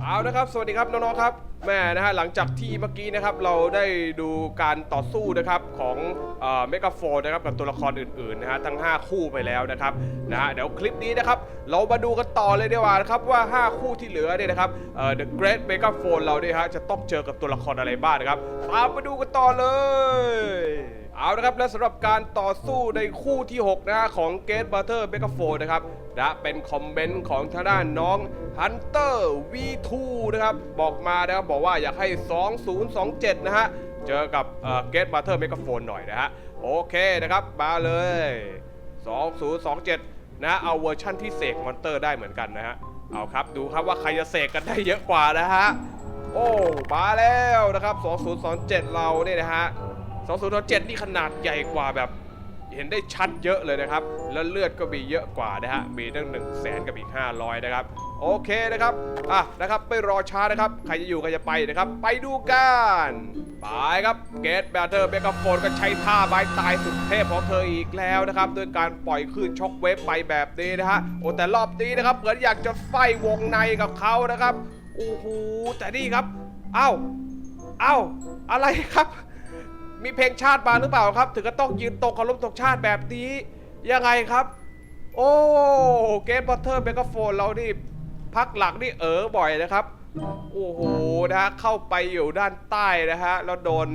เอานะครับ สวัสดีครับน้องๆครับแม่นะฮะหลังจากที่เมื่อกี้นะครับเราได้ดูการต่อสู้นะครับของเมกาโฟนนะครับกับตัวละครอื่นๆนะฮะทั้ง 5 คู่ไปแล้วนะครับนะฮะเดี๋ยวคลิปนี้นะครับเรามาดูกันต่อเลยดีกว่านะครับว่า 5 คู่ที่เหลือเนี่ยนะครับเอ่อ The Great m e g a p h o n เราเนี่ยฮะจะต้องเจอกับตัวละครอะไรบ้างนะครับตามมาดูกันต่อเลยเอาละครับและสำหรับการต่อสู้ในคู่ที่ 6 นะฮะของ Gate Butter m e g a p h o n e นะครับ นะเป็นคอมเมนต์ของทางด้านน้อง Hunter V2 นะครับบอกมานะครับบอกว่าอยากให้ 2027 นะฮะ เจอกับเอ่อ Gate Butter m e g a p h o n e หน่อยนะฮะ โอเคนะครับ มาเลย 2027 นะเอาเวอร์ชั่นที่เสกมอนเตอร์ได้เหมือนกันนะฮะ เอาครับดูครับว่าใครจะเสกกันได้เยอะกว่านะฮะ โอ้มาแล้วนะครับ 2027 เราเนี่ยนะฮะ 2027 นี่ขนาดใหญ่กว่าแบบ เห็นได้ชัดเยอะเลยนะครับ แล้วเลือดก็มีเยอะกว่านะฮะ มีตั้ง1 0 0 0 0แสนกับอีก 500 นะครับ โอเคนะครับ อะนะครับไม่รอช้านะครับ ใครจะอยู่ใครจะไปนะครับ ไปดูกัน ไปครับ เกตแบตเตอร์เบกาโฟนก็ใช้ท่าไม้ตายสุดเทพของเธออีกแล้วนะครับด้วยการปล่อยคลื่นช็อคเวฟไปแบบนี้นะฮะ โอ้แต่รอบนี้นะครับเหมือนอยากจะไฟวงในกับเขานะครับ โอ้โห แต่นี่ครับ เอ้า เอ้า อะไรครับ มีเพลงชาติมาหรือเปล่าครับ ถึงก็ต้องยืนตรงเคารพธงชาติแบบนี้ยังไงครับ โอ้เกมบอตเตอร์เบกาโฟนเรานี่พักหลักนี่เออบ่อยนะครับ โอ้โหนะฮะเข้าไปอยู่ด้านใต้นะฮะแล้วโดน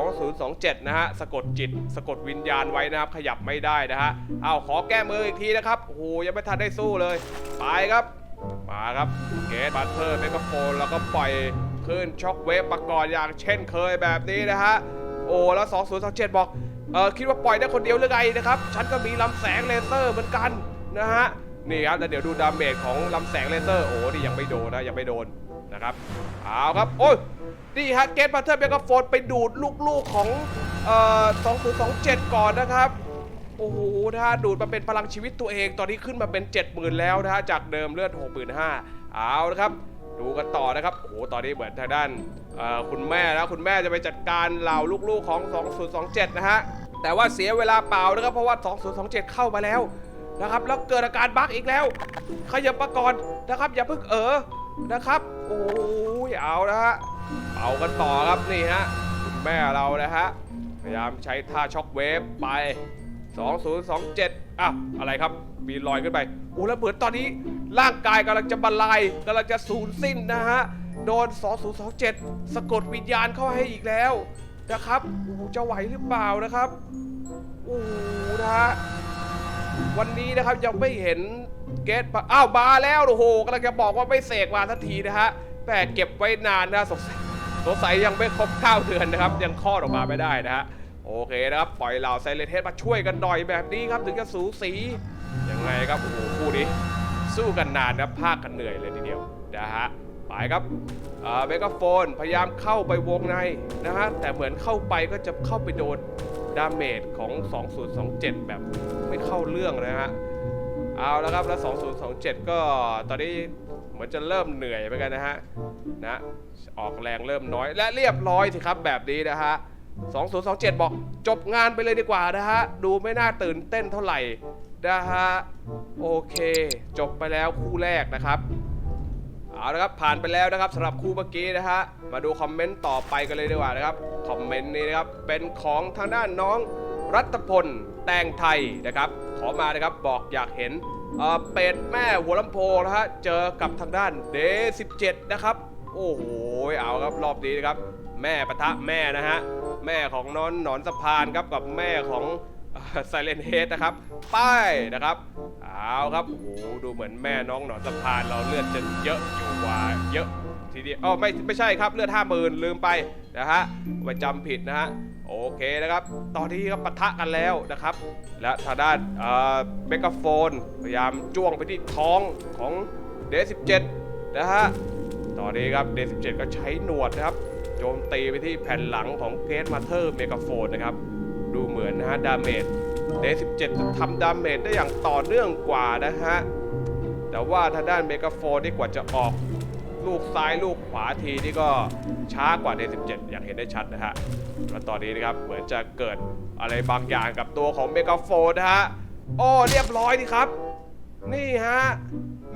2027 นะฮะสะกดจิต สะกดวิญญาณไว้นะครับ ขยับไม่ได้นะฮะเอาขอแก้มืออีกทีนะครับโอ้โหยังไม่ทันได้สู้เลย ไปครับ มาครับเกตบัตเตอร์เมกาโฟนแล้วก็ปล่อยคลื่นช็อคเวฟประกอบอย่างเช่นเคยแบบนี้นะฮะ โอ้แล้ว 2027 บอกเออคิดว่าปล่อยได้คนเดียวหรือไงนะครับ ฉันก็มีลำแสงเลเซอร์เหมือนกันนะฮะ นี่ครับแล้วเดี๋ยวดูดาเมจของลำแสงเลเซอร์ โอ้นี่ยังไม่โดนนะ ยังไม่โดนนะครับ เอาครับ โอ้ย นี่ฮะเกตบัตเตอร์เมกาโฟนไปดูดลูกๆของเอ่อ2027 ก่อนนะครับ โอ้โหนะฮะดูดมาเป็นพลังชีวิตตัวเอง ตอนนี้ขึ้นมาเป็น 70,000 แล้วนะฮะ จากเดิมเลือด 65,000 เอาละครับ ดูกันต่อนะครับ โอ้โห ตอนนี้เหมือนทางด้านคุณแม่แล้วคุณแม่จะไปจัดการเหล่าลูกๆของ 2027 นะฮะ แต่ว่าเสียเวลาเปล่านะครับ เพราะว่า 2027 เข้ามาแล้วนะครับ แล้วเกิดอาการบั๊กอีกแล้วขยับมาก่อนนะครับ อย่าเพิ่งเออนะครับ โอ้ยเอานะฮะเอากันต่อครับนี่ฮะคุณแม่เรานะฮะพยายามใช้ท่าช็อคเวฟไป 2027อะอะไรครับ มีรอยขึ้นไปโอ้แล้วเหมือนตอนนี้ร่างกายกำลังจะบรรลัยกำลังจะสูญสิ้นนะฮะ โดน 2027 สะกดวิญญาณเข้าให้อีกแล้วนะครับโอ้จะไหวหรือเปล่านะครับโอ้นะฮะวันนี้นะครับยังไม่เห็นเกตอ้าวมาแล้วโอ้โหกำลังจะบอกว่าไม่เสกมาทันทีนะฮะแต่เก็บไว้นานนะสงสัยสงสัยยังไม่ครบ9เดือนนะครับ ยังคลอดออกมาไม่ได้นะฮะ โอเคนะครับ ปล่อยเหล่าไซเลนเทสมาช่วยกันหน่อยแบบนี้ครับ ถึงจะสูสียังไงครับโอ้โหคู่นี้ สู้กันนานนะภาคกันเหนื่อยเลยทีเดียวนะฮะไปครับเอ่อเมกาโฟนพยายามเข้าไปวงในนะฮะแต่เหมือนเข้าไปก็จะเข้าไปโดนดาเมจของ 2027 แบบไม่เข้าเรื่องนะฮะเอาแล้วครับแล้ว 2027 ก็ตอนนี้เหมือนจะเริ่มเหนื่อยไปกันนะฮะนะออกแรงเริ่มน้อยและเรียบร้อยสิครับแบบนี้นะฮะ 2027 บอกจบงานไปเลยดีกว่านะฮะ ดูไม่น่าตื่นเต้นเท่าไหร่นะฮะ โอเค จบไปแล้วคู่แรกนะครับ เอาละครับผ่านไปแล้วนะครับสำหรับคู่เมื่อกี้นะฮะ มาดูคอมเมนต์ต่อไปกันเลยดีกว่านะครับ คอมเมนต์นี้นะครับ เป็นของทางด้านน้องรัตพลแตงไทยนะครับ ขอมานะครับบอกอยากเห็นเป็ดแม่หัวลำโพงนะฮะ เจอกับทางด้านเด17นะครับ โอ้โห เอาครับรอบนี้นะครับ แม่ปะทะแม่นะฮะ แม่ของน้อนหนอนสะพานครับกับแม่ของไซเลนเฮดนะครับป้ายนะครับเอาครับโอ้โหดูเหมือนแม่น้องหนอนสะพานเราเลือดจะเยอะอยู่กว่าเยอะทีเดียวอ๋อไม่ไม่ใช่ครับเลือดห้าหมื่นลืมไปนะฮะไปจำผิดนะฮะโอเคนะครับ ตอนนี้ก็ปะทะกันแล้วนะครับ และทางด้านเอ่อเมกาโฟน พยายามจ้วงไปที่ท้องของเดซ17นะฮะตอนนี้ครับเดซ17ก็ใช้หนวดนะครับ โจมตีไปที่แผ่นหลังของเกตมาเธอร์เมกาโฟนนะครับ ดูเหมือนนะฮะดาเมจเด17จะทำดาเมจได้อย่างต่อเนื่องกว่านะฮะ แต่ว่าทางด้านเมกาโฟนนี่กว่าจะออกลูกซ้ายลูกขวาทีนี่ก็ช้ากว่าเด17อย่างเห็นได้ชัดนะฮะแล้วตอนนี้นะครับเหมือนจะเกิดอะไรบางอย่างกับตัวของเมกาโฟนนะฮะโอ้เรียบร้อยดีครับ นี่ฮะ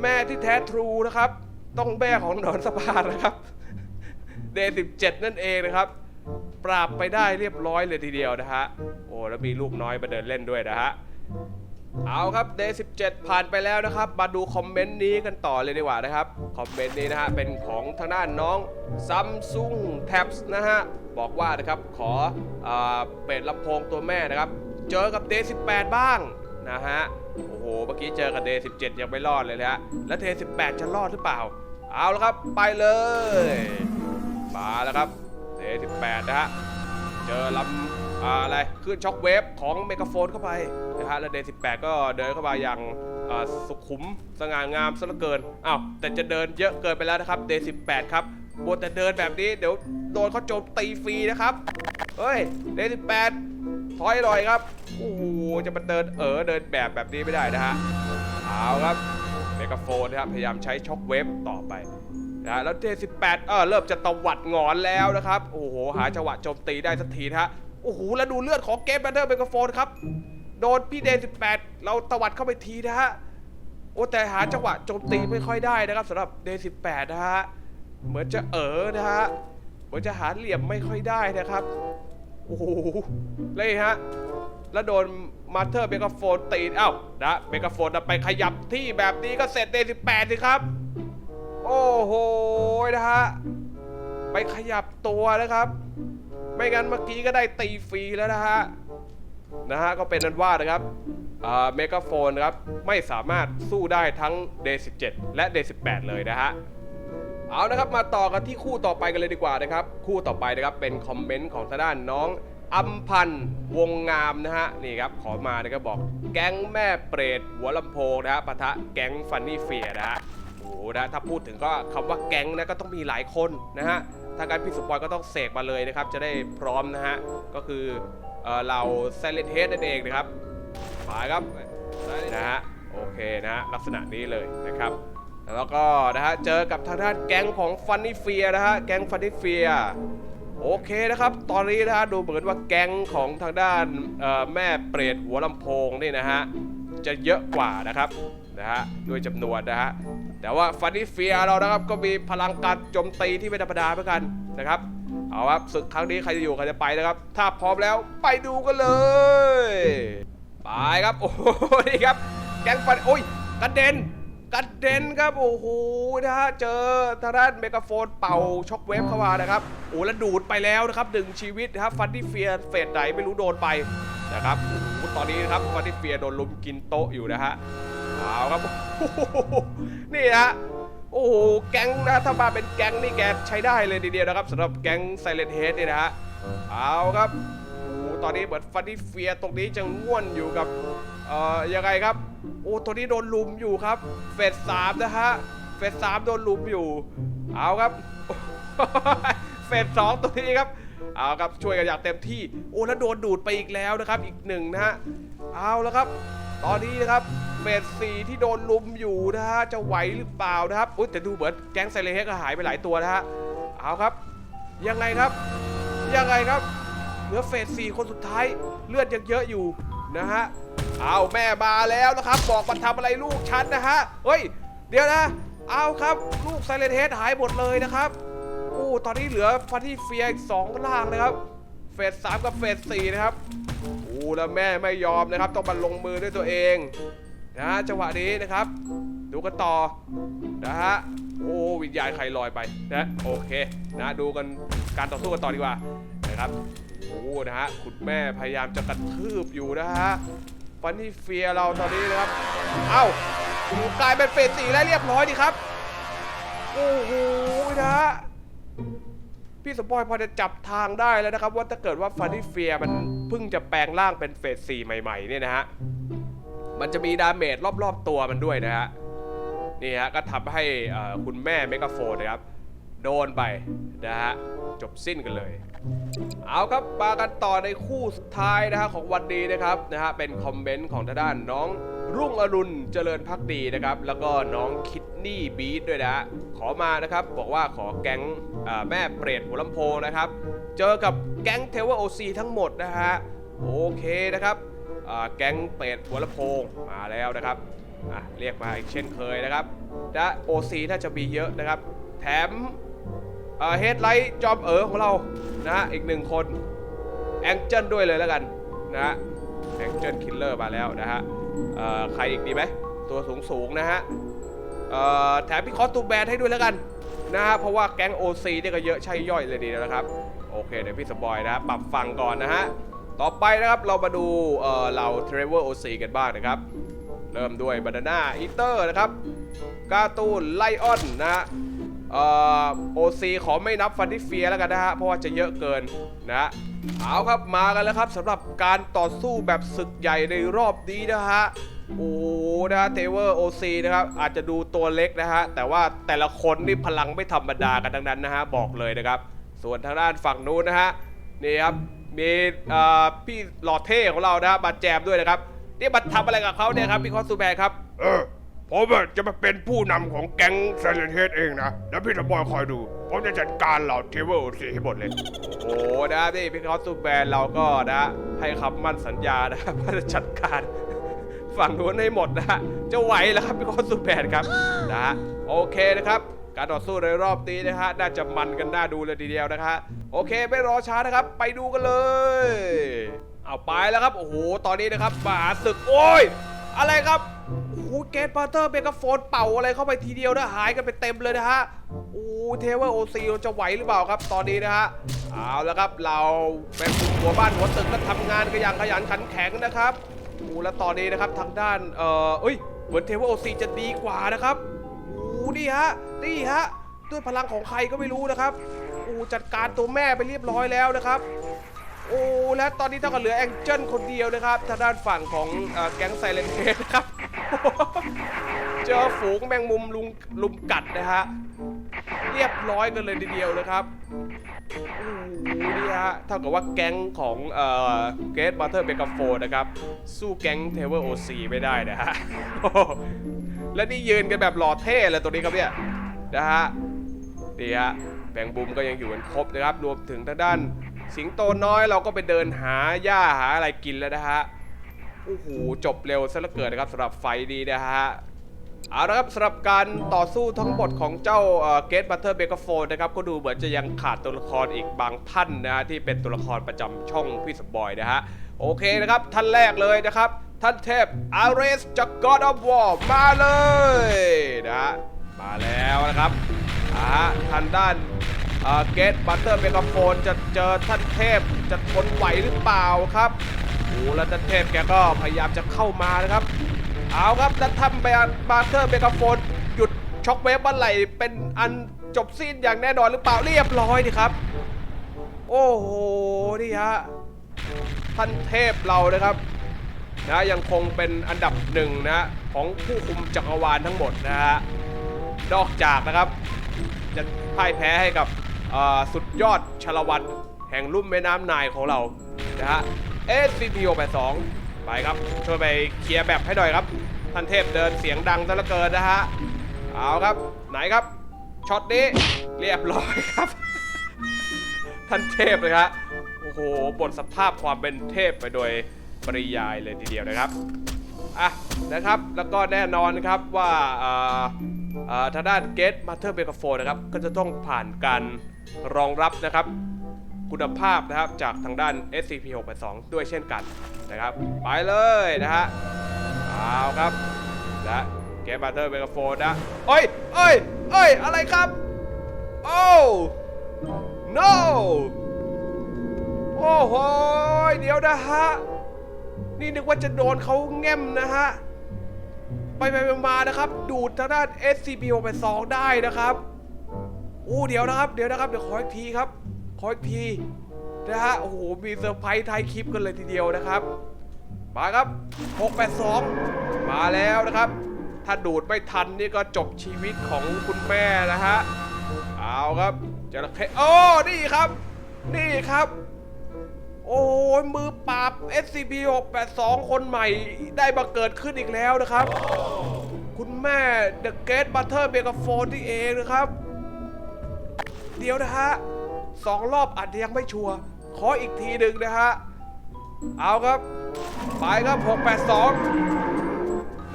แม่ที่แท้ทรูนะครับ ต้องแม่ของหนอนสะพานนะครับ เดย์สิบเจ็ดนั่นเองนะครับ ปราบไปได้เรียบร้อยเลยทีเดียวนะฮะ โอ้แล้วมีลูกน้อยมาเดินเล่นด้วยนะฮะ เอาครับ Day 17 ผ่านไปแล้วนะครับ มาดูคอมเมนต์นี้กันต่อเลยดีกว่านะครับ คอมเมนต์นี้นะฮะ เป็นของทางด้านน้อง Samsung Tabs นะฮะ บอกว่านะครับขออเป็ดลำโพงตัวแม่นะครับ เจอกับ Day 18 บ้างนะฮะ โอ้โห เมื่อกี้เจอกับ Day 17 ยังไม่รอดเลยนะฮะ แล้ว Day 18 จะรอดหรือเปล่า เอาละครับ ไปเลย มาแล้วครับ Day 18นะฮะเจอลำอะไรขึ้นช็อคเวฟของเมกาโฟนเข้าไปนะฮะแล้วเดย์18 ก็เดินเข้ามาอย่างสุขุมสง่างามซะเหลือเกินอ้าวแต่จะเดินเยอะเกินไปแล้วนะครับเดย์18 ครับบนแต่เดินแบบนี้เดี๋ยวโดนเขาโจมตีฟรีนะครับเฮ้ยเดย์18ถอยหน่อยครับโอ้โหจะมาเดินเออเดินแบบแบบนี้ไม่ได้นะฮะเอาครับเมกาโฟนนะครับพยายามใช้ช็อคเวฟต่อไป นะแล้วเดย์18เออเริ่มจะตวัดหงอนแล้วนะครับ โอ้โห หาจังหวะโจมตีได้สักทีนะฮะ โอ้โห แล้วดูเลือดของเกมแบนเดอร์เบกโฟนครับ โดนพี่เดย์18 เราตวัดเข้าไปทีนะฮะ โอ้แต่หาจังหวะโจมตีไม่ค่อยได้นะครับสำหรับเดย์18 นะฮะ เหมือนจะเออนะฮะ เหมือนจะหาเหลี่ยมไม่ค่อยได้นะครับ โอ้โหเลยฮะ แล้วโดนมาเธอร์เบกโฟนตีเอ้านะเบกโฟนไปขยับที่แบบนี้ก็เสร็จเดย์18สิครับ โอ้โหนะฮะไปขยับตัวนะครับ ไม่งั้นเมื่อกี้ก็ได้ตีฟรีแล้วนะฮะนะฮะก็เป็นนั้นว่านะครับเมกาโฟนครับไม่สามารถสู้ได้ทั้ง Day 17 และ Day 18 เลยนะฮะเอานะครับมาต่อกันที่คู่ต่อไปกันเลยดีกว่านะครับ คู่ต่อไปนะครับเป็นคอมเมนต์ของทางด้านน้องอัมพันธ์วงงามนะฮะนี่ครับขอมานะครับบอกแก๊งแม่เปรตหัวลำโพงนะฮะปะทะแก๊งฟันนี่เฟียนะฮะ โอ้โหนะถ้าพูดถึงก็คำว่าแก๊งนะก็ต้องมีหลายคนนะฮะถ้าการพี่สปอยก็ต้องเสกมาเลยนะครับ จะได้พร้อมนะฮะ ก็คือเออเราเซเลนเฮดนั่นเองนะครับมาครับนะฮะโอเคนะฮะลักษณะนี้เลยนะครับ แล้วก็นะฮะเจอกับทางด้านแก๊งของฟันนี่เฟียนะฮะแก๊งฟันนี่เฟียโอเคนะครับ ตอนนี้นะฮะดูเหมือนว่าแก๊งของทางด้านแม่เปรตหัวลำโพงนี่นะฮะจะเยอะกว่านะครับนะฮะด้วยจำนวนนะฮะ แต่ว่าฟันนี่เฟียเรานะครับก็มีพลังการโจมตีที่ไม่ธรรมดาเหมือนกันนะครับ เอาครับศึกครั้งนี้ใครจะอยู่ใครจะไปนะครับ ถ้าพร้อมแล้วไปดูกันเลย ไปครับโอ้โหนี่ครับแกงฟันโอ้ยกระเด็นกระเด็นครับโอ้โหนะฮะเจอทางด้านเมกาโฟนเป่าช็อคเวฟเข้ามานะครับโอ้แล้วดูดไปแล้วนะครับหนึ่งชีวิตนะครับฟันที่เฟียเฟสไหนไม่รู้โดนไปนะครับตอนนี้นะครับฟันที่เฟียโดนลุมกินโต๊ะอยู่นะฮะ เอาครับโอ้โหนี่ฮะโอ้โหแก๊งนะถ้ามาเป็นแก๊งนี่แกใช้ได้เลยทีเดียวนะครับสำหรับแก๊งไซเลนเฮดนี่นะฮะเอาครับโอ้โหตอนนี้เหมือนฟันนี่เฟียตรงนี้จะง่วนอยู่กับเอ่อยังไงครับโอ้ตัวนี้โดนลุมอยู่ครับ เฟสสามนะฮะเฟสสามโดนลุมอยู่ เอาครับเฟสสองตัวนี้ครับเอาครับช่วยกันอย่างเต็มที่ โอ้แล้วโดนดูดไปอีกแล้วนะครับ อีกหนึ่งนะฮะเอาแล้วครับ ตอนนี้นะครับเฟสสี่ที่โดนลุมอยู่นะฮะจะไหวหรือเปล่านะครับอุ้ยแต่ดูเหมือนแก๊งไซเลเฮกก็หายไปหลายตัวนะฮะเอาครับ ยังไงครับ ยังไงครับเหลือเฟสสี่คนสุดท้ายเลือดยังเยอะอยู่นะฮะเอาแม่มาแล้วนะครับ บอกมันทำอะไรลูกฉันนะฮะเฮ้ย เดี๋ยวนะ เอาครับลูกไซเลนเฮดหายหมดเลยนะครับโอ้ตอนนี้เหลือฟันที่เฟียอีกสองล่างนะครับ เฟสสามกับเฟสสี่นะครับ อ้แล้วแม่ไม่ยอมนะครับ ต้องมาลงมือด้วยตัวเองนะจังหวะนี้นะครับ ดูกันต่อนะฮะโอ้วิญญาณใครลอยไปนะโอเคนะดูกันการต่อสู้กันต่อดีกว่านะครับโอ้นะฮะคุณแม่พยายามจะกระทืบอยู่นะฮะฟันนี่เฟียเราตอนนี้นะครับเอ้ากลายเป็นเฟสสี่แล้วเรียบร้อยดีครับโอ้โหนะฮะ พี่สปอยพอจะจับทางได้แล้วนะครับ ว่าถ้าเกิดว่าฟันนี่เฟียมันเพิ่งจะแปลงร่างเป็นเฟสสี่ใหม่ๆเนี่ยนะฮะมันจะมีดาเมจรอบๆตัวมันด้วยนะฮะนี่ฮะก็ทำให้คุณแม่เมกาโฟนนะครับ โดนไปนะฮะ จบสิ้นกันเลย เอาครับมากันต่อในคู่สุดท้ายนะฮะของวันนี้นะครับนะฮะเป็นคอมเมนต์ของทางด้านน้องรุ่งอรุณเจริญพักดีนะครับ แล้วก็น้องคิดนี่บีทด้วยนะฮะขอมานะครับบอกว่าขอแก๊งแม่เปรตหัวลำโพงนะครับ เจอกับแก๊งเทวโอซีทั้งหมดนะฮะโอเคนะครับแก๊งเปรตหัวลำโพงมาแล้วนะครับเรียกมาอีกเช่นเคยนะครับและโอซีน่าจะมีเยอะนะครับ แถม เฮดไลท์จอมเอ๋อของเรานะฮะอีกหนึ่งคนแองเจิลด้วยเลยแล้วกันนะฮะแองเจิลคิลเลอร์มาแล้วนะฮะใครอีกดีไหมตัวสูงสูงนะฮะแถมพี่คอสตูแบนให้ด้วยแล้วกันนะฮะเพราะว่าแก๊ง OC เนี่ยก็เยอะใช่ย่อยเลยดีแล้วนะครับโอเคเดี๋ยวพี่สปอยนะฮะปรับฟังก่อนนะฮะต่อไปนะครับเรามาดูเอ่อเราเทรเวอร์โอซีกันบ้างนะครับ เริ่มด้วยบานาน่าอีเตอร์นะครับ การ์ตูนไลออนนะฮะ เอ่อโอซีขอไม่นับฟันที่เฟียแล้วกันนะฮะ เพราะว่าจะเยอะเกินนะฮะเอาครับมากันแล้วครับสำหรับการต่อสู้แบบศึกใหญ่ในรอบนี้นะฮะ โอ้นะฮะเทเวอร์โอซีนะครับ อาจจะดูตัวเล็กนะฮะ แต่ว่าแต่ละคนนี่พลังไม่ธรรมดากันทั้งนั้นนะฮะ บอกเลยนะครับ ส่วนทางด้านฝั่งนู้นนะฮะ นี่ครับ มีพี่หลอดเท่ของเรานะฮะมาแจมด้วยนะครับ นี่มาทำอะไรกับเขาเนี่ยครับพี่คอสตูแบร์ครับ เออ ผมอะจะมาเป็นผู้นำของแก๊งไซเลนเฮดเองนะ แล้วพี่ตะบอยคอยดู ผมจะจัดการเหล่าเทเบิลสีให้หมดเลย โอ้นะนี่พี่คอสตูแบร์เราก็นะ ให้คำมั่นสัญญานะครับว่าจะจัดการ ฝั่งนู้นให้หมดนะฮะจะไหวแล้วครับพี่คอสตูแบร์ครับนะฮะโอเคนะครับ การต่อสู้ในรอบนี้นะฮะน่าจะมันกันน่าดูเลยทีเดียวนะฮะโอเคไม่รอช้านะครับ ไปดูกันเลย เอาไปแล้วครับโอ้โหตอนนี้นะครับมหาศึกโอ้ยอะไรครับ โอ้โหเกตปาเตอร์เบกาโฟนเป่าอะไรเข้าไปทีเดียวนะหายกันไปเต็มเลยนะฮะโอ้เทเวอร์โอซีจะไหวหรือเปล่าครับ ตอนนี้นะฮะเอาแล้วครับเราเป็นหัวบ้านหัวตึกก็ทำงานกันอย่างขยันขันแข็งนะครับโอ้แล้วตอนนี้นะครับทางด้านเอ่อเอ้ยเหมือนเทเวอร์โอซีจะดีกว่านะครับโอ้นี่ฮะนี่ฮะด้วยพลังของใครก็ไม่รู้นะครับโอ้จัดการตัวแม่ไปเรียบร้อยแล้วนะครับโอ้และตอนนี้เท่ากับเหลือแองเจิลคนเดียวนะครับทางด้านฝั่งของแก๊งไซเลนเฮดครับ เจอฝูงแมงมุมลุมลุมกัดนะฮะ เรียบร้อยกันเลยทีเดียวนะครับโอ้โหนี่ฮะ เท่ากับว่าแก๊งของเอ่อเกตบัตเตอร์เบกาโฟนะครับ สู้แก๊งเทเวอร์โอซีไม่ได้นะฮะ และนี่ยืนกันแบบหล่อเท่เลยตัวนี้ครับเนี่ย นะฮะนี่ฮะแบงบูมก็ยังอยู่กันครบนะครับ รวมถึงทางด้าน สิงโตน้อยเราก็ไปเดินหาหญ้าหาอะไรกินแล้วนะฮะ โอ้โหจบเร็วซะเหลือเกินนะครับสำหรับไฟดีนะฮะเอาละครับสำหรับการต่อสู้ทั้งหมดของเจ้าเกตบัตเตอร์เบเกาโฟนนะครับก็ดูเหมือนจะยังขาดตัวละครอีกบางท่านนะฮะที่เป็นตัวละครประจำช่องพี่สปอยนะฮะโอเคนะครับ ท่านแรกเลยนะครับ ท่านเทพอาร์เรสจาก God of War มาเลยนะฮะมาแล้วนะครับอ่าทางด้านเกตบัตเตอร์เมกาโฟนจะเจอท่านเทพจะทนไหวหรือเปล่าครับ อ้แล้วท่านเทพแกก็พยายามจะเข้ามานะครับ เอาครับแล้วทำบัตเตอร์เมกาโฟนหยุดช็อคเวฟเมื่อไหร่เป็นอันจบสิ้นอย่างแน่นอนหรือเปล่าเรียบร้อยนี่ครับ โอ้โหนี่ฮะท่านเทพเรานะครับนะยังคงเป็นอันดับหนึ่งนะของผู้คุมจักรวาลทั้งหมดนะฮะนอกจากนะครับ จะพ่ายแพ้ให้กับอ่อสุดยอดชลวันแห่งลุ่มแม่น้ำนายของเรานะฮะ SCPO 82ไปครับช่วยไปเคลียร์แบบให้หน่อยครับท่านเทพเดินเสียงดังซะเหลือเกินนะฮะเอาครับไหนครับช็อตนี้เรียบร้อยครับ ท่านเทพเลยครับโอ้โหบทสภาพความเป็นเทพไปโดยปริยายเลยทีเดียวนะครับอะนะครับแล้วก็แน่นอนครับว่าอ่าอ่าทางด้านเกตมาเธอร์เบกโฟนะครับ ก็จะต้องผ่านการรองรับนะครับ คุณภาพนะครับจากทางด้าน SCP-682 ด้วยเช่นกันนะครับ ไปเลยนะฮะเอาครับและเกตมาเธอร์เบกโฟนะเอ้ยเอ้ยเอ้ยอะไรครับ โอ้ no โอ้โหเดี๋ยวนะฮะ นี่นึกว่าจะโดนเขาแง้มนะฮะ ไปไปมาๆนะครับ ดูดทางด้าน SCP-682 ได้นะครับอู้เดี๋ยวนะครับ เดี๋ยวนะครับ เดี๋ยวขออีกทีครับ ขออีกทีนะฮะ โอ้โห มีเซอร์ไพรส์ท้ายคลิปกันเลยทีเดียวนะครับ มาครับ 682 มาแล้วนะครับ ถ้าดูดไม่ทันนี่ก็จบชีวิตของคุณแม่นะฮะ เอาครับจระเข้โอ้ นี่ครับ นี่ครับ โอ้ยมือปราบ SCP 682 คนใหม่ได้มาเกิดขึ้นอีกแล้วนะครับ คุณแม่ The Great Butter m e g a p h o n e ที่เองนะครับ เดี๋ยวนะฮะ สองรอบอาจจะยังไม่ชัวร์ขออีกทีหนึ่งนะฮะ เอาครับ ไปครับ 682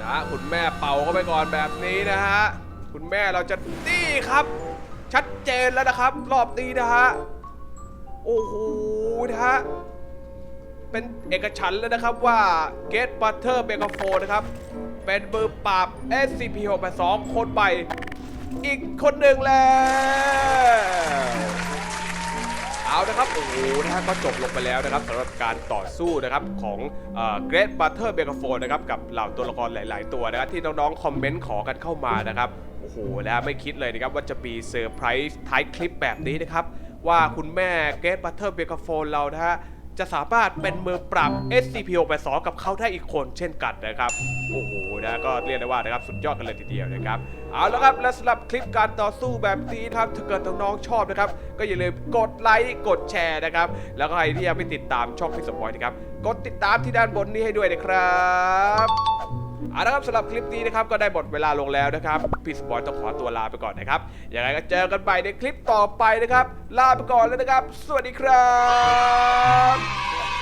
นะคุณแม่เป่าเข้าไปก่อนแบบนี้นะฮะ คุณแม่เราจะนี่ครับ ชัดเจนแล้วนะครับ รอบนี้นะฮะ โอ้โหนะฮะ เป็นเอกฉันแล้วนะครับว่า Get Butter m e g a p h o n e นะครับ เป็นมือปราบ SCP-682 คนใหม่อีกคนหนึ่งแล้ว เอานะครับโอ้โหนะฮะก็จบลงไปแล้วนะครับสำหรับการต่อสู้นะครับของเอ่อ Great Butter m e g a p h o n e นะครับกับเหล่าตัวละครหลาย ๆ ตัวนะครับที่น้องๆคอมเมนต์ขอกันเข้ามานะครับโอ้โหแล้วไม่คิดเลยนะครับว่าจะมีเซอร์ไพรส์ท้ายคลิปแบบนี้นะครับว่าคุณแม่ Great Butter m e g a p h o n e เรานะฮะ จะสามารถเป็นมือปรับ SCP-682 กับเขาได้อีกคนเช่นกันนะครับ โอ้โหนะก็เรียกได้ว่านะครับสุดยอดกันเลยทีเดียวนะครับ เอาละครับและสำหรับคลิปการต่อสู้แบบนี้นะครับถ้าเกิดน้องๆชอบนะครับ ก็อย่าลืมกดไลค์กดแชร์นะครับ แล้วก็ใครที่ยังไม่ติดตามช่องพี่สมบอยนะครับ กดติดตามที่ด้านบนนี้ให้ด้วยนะครับ เอาละครับสำหรับคลิปนี้นะครับก็ได้หมดเวลาลงแล้วนะครับพี่สปอยต้องขอตัวลาไปก่อนนะครับยังไงก็เจอกันใหม่ในคลิปต่อไปนะครับ ลาไปก่อนแล้วนะครับ สวัสดีครับ